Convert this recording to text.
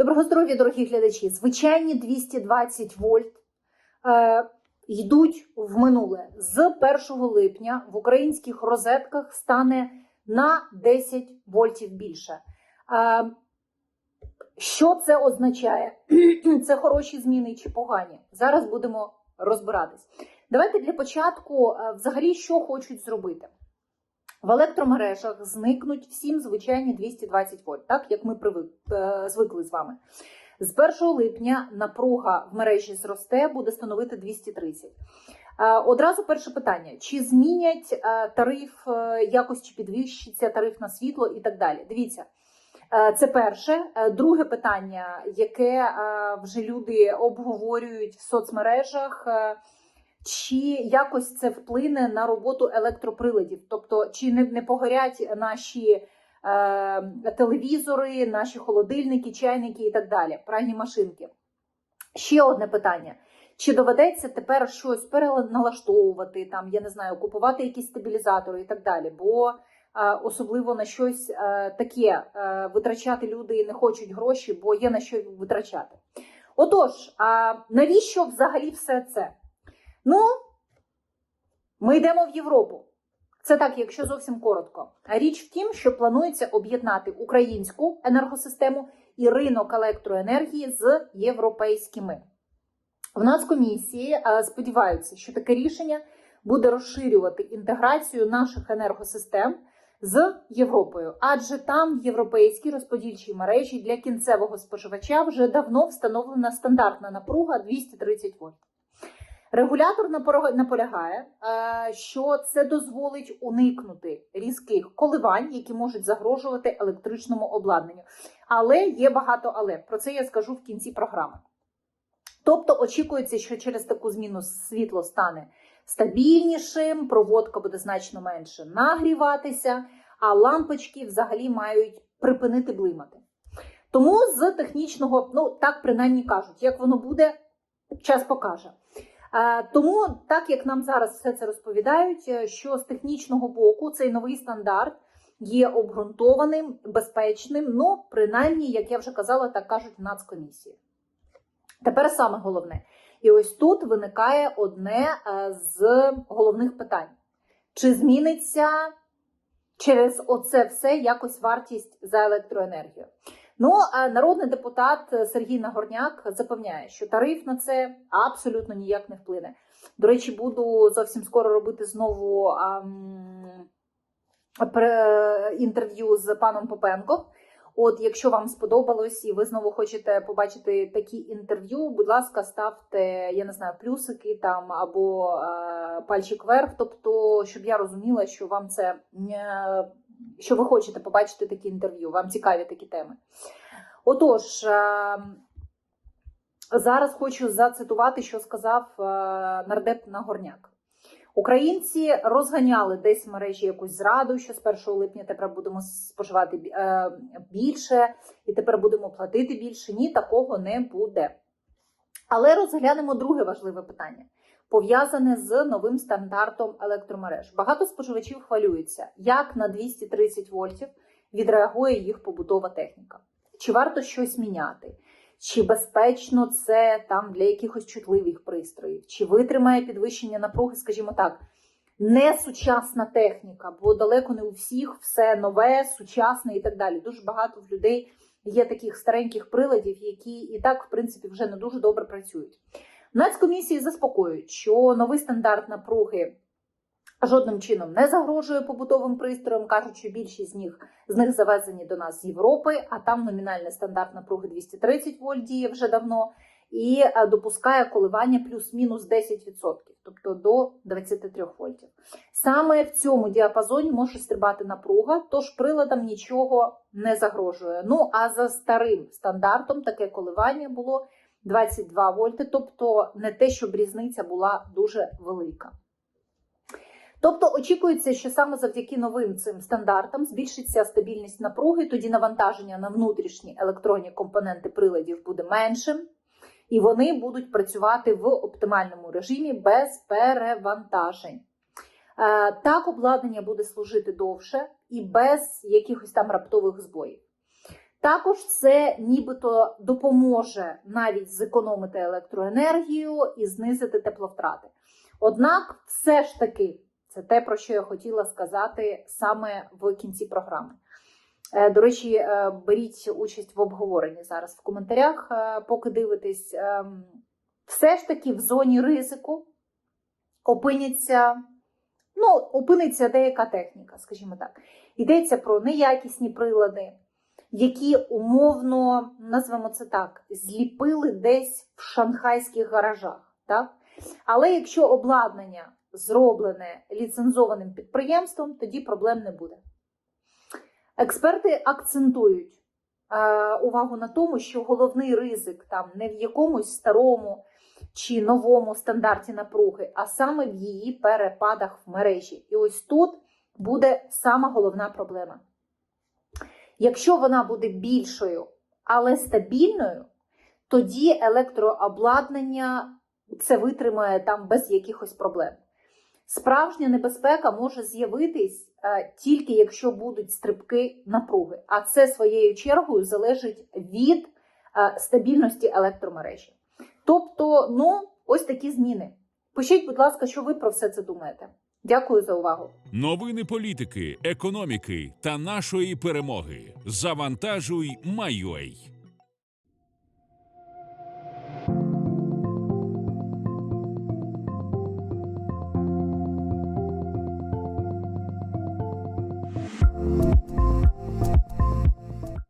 Доброго здоров'я, дорогі глядачі. Звичайні 220 вольт е, йдуть в минуле. З 1 липня в українських розетках стане на 10 вольтів більше. Е, що це означає? Це хороші зміни чи погані? Зараз будемо розбиратись. Давайте для початку, е, взагалі, що хочуть зробити. В електромережах зникнуть всім звичайні 220 вольт, так як ми е, звикли з вами. З 1 липня напруга в мережі зросте, буде становити 230. Е, Одразу перше питання: чи змінять е, тариф якось, чи підвищиться тариф на світло і так далі? Дивіться. Це перше. Друге питання, яке вже люди обговорюють в соцмережах. Чи якось це вплине на роботу електроприладів? Тобто, чи не, не погорять наші е, телевізори, наші холодильники, чайники і так далі, пральні машинки? Ще одне питання: чи доведеться тепер щось переналаштовувати, там, я не знаю, купувати якісь стабілізатори і так далі? Бо е, особливо на щось е, таке е, витрачати люди не хочуть гроші, бо є на що витрачати. Отож, а навіщо взагалі все це? Ну, ми йдемо в Європу. Це так, якщо зовсім коротко. Річ в тім, що планується об'єднати українську енергосистему і ринок електроенергії з європейськими. В Нацкомісії е, сподіваються, що таке рішення буде розширювати інтеграцію наших енергосистем з Європою, адже там в європейській розподільчій мережі для кінцевого споживача вже давно встановлена стандартна напруга 230 вольт. Регулятор наполягає, е, що це дозволить уникнути різких коливань, які можуть загрожувати електричному обладнанню. Але є багато але. Про це я скажу в кінці програми. Тобто очікується, що через таку зміну світло стане стабільнішим, проводка буде значно менше нагріватися, а лампочки взагалі мають припинити блимати. Тому з технічного, ну так принаймні кажуть, як воно буде, час покаже. Е, Тому, так як нам зараз все це розповідають, е, що з технічного боку цей новий стандарт є обґрунтованим, безпечним, ну, принаймні, як я вже казала, так кажуть в Нацкомісії. Тепер саме головне. І ось тут виникає одне е, з головних питань: чи зміниться через оце все якось вартість за електроенергію? Ну, а народний депутат Сергій Нагорняк запевняє, що тариф на це абсолютно ніяк не вплине. До речі, буду зовсім скоро робити знову ам, інтерв'ю з паном Попенко. От, якщо вам сподобалось і ви знову хочете побачити такі інтерв'ю, будь ласка, ставте, я не знаю, плюсики там або е, пальчик вверх, тобто, щоб я розуміла, що вам це е, що ви хочете побачити такі інтерв'ю, вам цікаві такі теми. Отож, е, зараз хочу зацитувати, що сказав е, нардеп Нагорняк. Українці розганяли десь в мережі якусь зраду, що з 1 липня тепер будемо споживати е, більше і тепер будемо платити більше. Ні, такого не буде. Але розглянемо друге важливе питання, пов'язане з новим стандартом електромереж. Багато споживачів хвилюються, як на 230 вольтів відреагує їх побутова техніка. Чи варто щось міняти? Чи безпечно це там для якихось чутливих пристроїв, чи витримає підвищення напруги, скажімо так, не сучасна техніка, бо далеко не у всіх все нове, сучасне і так далі. Дуже багато в людей є таких стареньких приладів, які і так, в принципі, вже не дуже добре працюють. Нацкомісії заспокоюють, що новий стандарт напруги жодним чином не загрожує побутовим пристроям, кажуть, що більшість з них з них завезені до нас з Європи, а там номінальний стандарт напруги 230 вольт діє вже давно, і е, допускає коливання плюс-мінус 10%, тобто до 23 вольтів. Саме в цьому діапазоні може стрибати напруга, тож приладам нічого не загрожує. Ну а за старим стандартом таке коливання було 22 вольти, тобто не те, щоб різниця була дуже велика. Тобто очікується, що саме завдяки новим цим стандартам збільшиться стабільність напруги, тоді навантаження на внутрішні електронні компоненти приладів буде меншим, і вони будуть працювати в оптимальному режимі без перевантажень. Е, Так, обладнання буде служити довше і без якихось там раптових збоїв. Також це нібито допоможе навіть зекономити електроенергію і знизити тепловтрати. Однак, все ж таки, це те, про що я хотіла сказати саме в кінці програми. Е, До речі, е, беріть участь в обговоренні зараз в коментарях, е, поки дивитесь. Ем, Все ж таки в зоні ризику опиняться, ну, опиниться деяка техніка, скажімо так. Йдеться про неякісні прилади, які умовно, назвемо це так, зліпили десь в шанхайських гаражах. Так? Але якщо обладнання зроблене ліцензованим підприємством, тоді проблем не буде. Експерти акцентують е, увагу на тому, що головний ризик там не в якомусь старому чи новому стандарті напруги, а саме в її перепадах в мережі. І ось тут буде сама головна проблема. Якщо вона буде більшою, але стабільною, тоді електрообладнання це витримає там без якихось проблем. Справжня небезпека може з'явитись е, тільки якщо будуть стрибки напруги, а це своєю чергою залежить від е, стабільності електромережі. Тобто, ну, ось такі зміни. Пишіть, будь ласка, що ви про все це думаєте. Дякую за увагу. Новини політики, економіки та нашої перемоги. Завантажуй, Майой.